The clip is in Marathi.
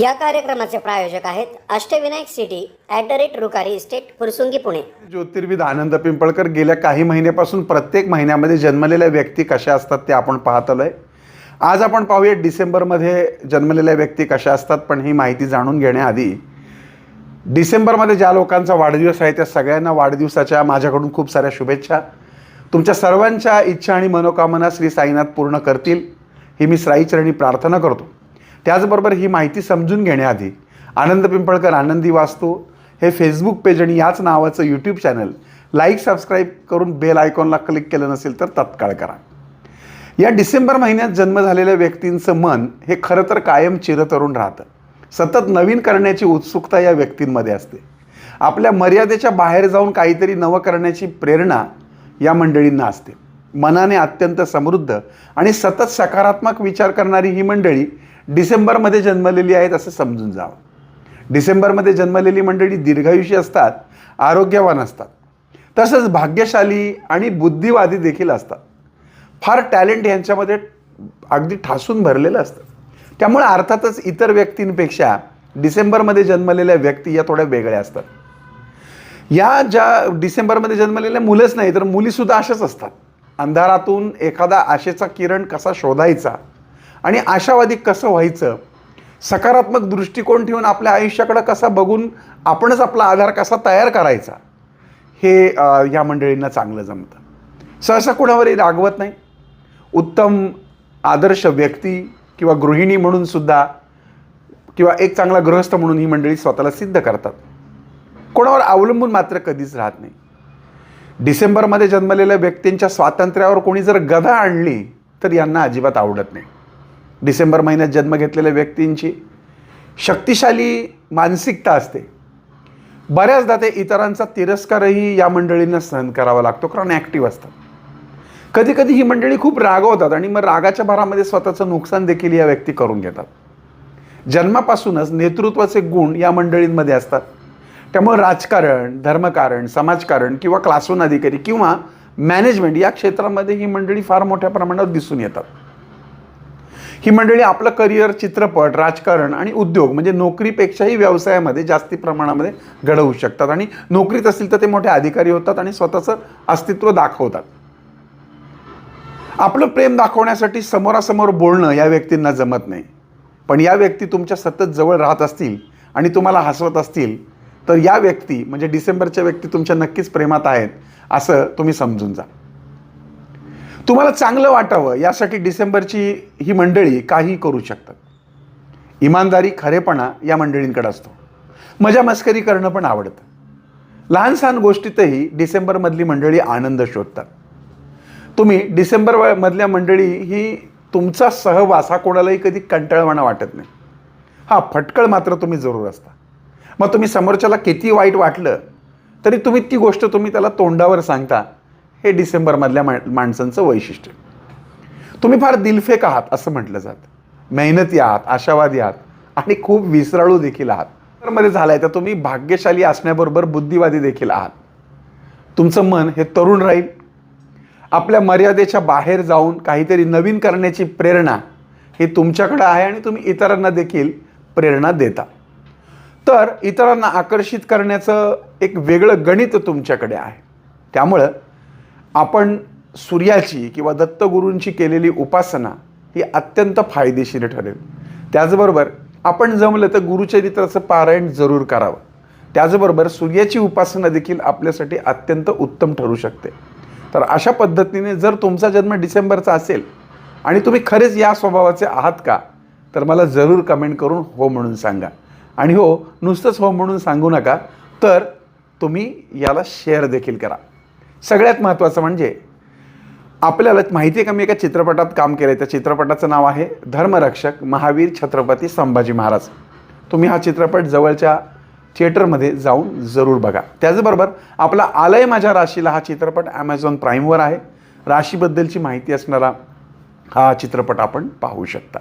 या कार्यक्रमाचे प्रायोजक आहेत Ashtavinayak city at the rate Rukari estate Fursungi Pune. ज्योतिर्विद Anand Pimpalkar गेल्या काही महिन्यापासून प्रत्येक महिन्यामध्ये जन्मलेल्या व्यक्ती कशा असतात ते आपण पाहत आहे आज आपण पाहूया डिसेंबरमध्ये जन्मलेल्या व्यक्ती कशा असतात पण ही माहिती जाणून घेण्याआधी डिसेंबरमध्ये ज्या लोकांचा वाढदिवस आहे त्या सगळ्यांना वाढदिवसाच्या माझ्याकडून खूप साऱ्या शुभेच्छा. तुमच्या सर्वांच्या इच्छा आणि मनोकामना श्री साईनाथ पूर्ण करतील ही मी साईचरणी प्रार्थना करतो. त्याचबरोबर ही माहिती समजून घेण्याआधी आनंद पिंपळकर आनंदी वाचतो हे फेसबुक पेज आणि याच नावाचं यूट्यूब चॅनल लाईक सबस्क्राईब करून बेल आयकॉनला क्लिक केलं नसेल तर तत्काळ करा. या डिसेंबर महिन्यात जन्म झालेल्या व्यक्तींचं मन हे खरं तर कायम चिरतरुण राहतं. सतत नवीन करण्याची उत्सुकता या व्यक्तींमध्ये असते. आपल्या मर्यादेच्या बाहेर जाऊन काहीतरी नवं करण्याची प्रेरणा या मंडळींना असते. मनाने अत्यंत समृद्ध आणि सतत सकारात्मक विचार करणारी ही मंडळी डिसेंबरमध्ये जन्मलेली आहेत असं समजून जावं. डिसेंबरमध्ये जन्मलेली मंडळी दीर्घायुषी असतात आरोग्यवान असतात. तसंच भाग्यशाली आणि बुद्धिवादी देखील असतात. फार टॅलेंट यांच्यामध्ये अगदी ठासून भरलेलं असतं. त्यामुळे अर्थातच इतर व्यक्तींपेक्षा डिसेंबरमध्ये जन्मलेल्या व्यक्ती या थोड्या वेगळ्या असतात. या ज्या डिसेंबरमध्ये जन्मलेल्या मुलंच नाही तर मुलीसुद्धा अशाच असतात. अंधारातून एखादा आशेचा किरण कसा शोधायचा आणि आशावादी कसं व्हायचं? सकारात्मक दृष्टिकोन ठेवून आपल्या आयुष्याकडं कसा बघून आपणच आपला आधार कसा तयार करायचा? हे या मंडळींना चांगलं जमतं. सहसा कुणावरही रागवत नाही. उत्तम आदर्श व्यक्ती किंवा गृहिणी म्हणून सुद्धा किंवा एक चांगला गृहस्थ म्हणून ही मंडळी स्वतःला सिद्ध करतात. कोणावर अवलंबून मात्र कधीच राहत नाही. डिसेंबरमध्ये जन्मलेल्या व्यक्तींच्या स्वातंत्र्यावर कोणी जर गदा आणली तर यांना अजिबात आवडत नाही. डिसेंबर महिन्यात जन्म घेतलेल्या व्यक्तींची शक्तिशाली मानसिकता असते. बऱ्याचदा ते इतरांचा तिरस्कारही या मंडळींना सहन करावा लागतो कारण ॲक्टिव्ह असतात. कधी कधी ही मंडळी खूप रागवतात आणि मग रागाच्या भरामध्ये स्वतःचं नुकसान देखील या व्यक्ती करून घेतात. जन्मापासूनच नेतृत्वाचे गुण या मंडळींमध्ये असतात. त्यामुळे राजकारण धर्मकारण समाजकारण किंवा क्लासून अधिकारी किंवा मॅनेजमेंट या क्षेत्रामध्ये ही मंडळी फार मोठ्या प्रमाणात दिसून येतात. ही मंडळी आपलं करिअर चित्रपट राजकारण आणि उद्योग म्हणजे नोकरीपेक्षाही व्यवसायामध्ये जास्ती प्रमाणामध्ये घडवू शकतात आणि नोकरीत असतील तर ते मोठे अधिकारी होतात आणि स्वतःचं अस्तित्व दाखवतात. आपलं प्रेम दाखवण्यासाठी समोरासमोर बोलणं या व्यक्तींना जमत नाही. पण या व्यक्ती तुमच्या सतत जवळ राहत असतील आणि तुम्हाला हसवत असतील तर या व्यक्ती म्हणजे डिसेंबरच्या व्यक्ती तुमच्या नक्कीच प्रेमात आहेत असं तुम्ही समजून जा. तुम्हाला चांगलं वाटावं यासाठी डिसेंबरची ही मंडळी काही करू शकतात. इमानदारी खरेपणा या मंडळींकडे असतो. मजा मस्करी करणं पण आवडतं. लहान सहान गोष्टीतही डिसेंबरमधली मंडळी आनंद शोधतात. तुम्ही डिसेंबर मधल्या मंडळी ही तुमचा सहवास हा कोणालाही कधी कंटाळवाणा वाटत नाही. हा फटकळ मात्र तुम्ही जरूर असता. मग तुम्ही समोरच्याला किती वाईट वाटलं तरी तुम्ही ती गोष्ट तुम्ही त्याला तोंडावर सांगता हे डिसेंबरमधल्या मा माणसांचं वैशिष्ट्य. तुम्ही फार दिलफेक आहात असं म्हटलं जातं. मेहनती आहात आशावादी आहात आणि खूप विसराळू देखील आहात. मध्ये झालाय तर तुम्ही भाग्यशाली असण्याबरोबर बुद्धिवादी देखील आहात. तुमचं मन हे तरुण राहील. आपल्या मर्यादेच्या बाहेर जाऊन काहीतरी नवीन करण्याची प्रेरणा ही तुमच्याकडं आहे आणि तुम्ही इतरांना देखील प्रेरणा देता. तर इतरांना आकर्षित करण्याचं एक वेगळं गणित तुमच्याकडे आहे. त्यामुळं आपण सूर्याची किंवा दत्तगुरूंची केलेली उपासना ही अत्यंत फायदेशीर ठरेल. त्याचबरोबर आपण जमलं तर गुरुचरित्राचं पारायण जरूर करावं. त्याचबरोबर सूर्याची उपासना देखील आपल्यासाठी अत्यंत उत्तम ठरू शकते. तर अशा पद्धतीने जर तुमचा जन्म डिसेंबरचा असेल आणि तुम्ही खरेच या स्वभावाचे आहात का तर मला जरूर कमेंट करून हो म्हणून सांगा. आणि हो नुसतंच हो म्हणून सांगू नका तर तुम्ही याला शेअर देखील करा. सगळ्यात महत्त्वाचं म्हणजे आपल्याला माहिती आहे का मी एका चित्रपटात काम केलं आहे त्या चित्रपटाचं नाव आहे धर्मरक्षक महावीर छत्रपती संभाजी महाराज. तुम्ही हा चित्रपट जवळच्या थिएटरमध्ये जाऊन जरूर बघा. त्याचबरोबर आपला आलय माझ्या राशीला हा चित्रपट ॲमेझॉन प्राईमवर आहे. राशीबद्दलची माहिती असणारा हा चित्रपट आपण पाहू शकता.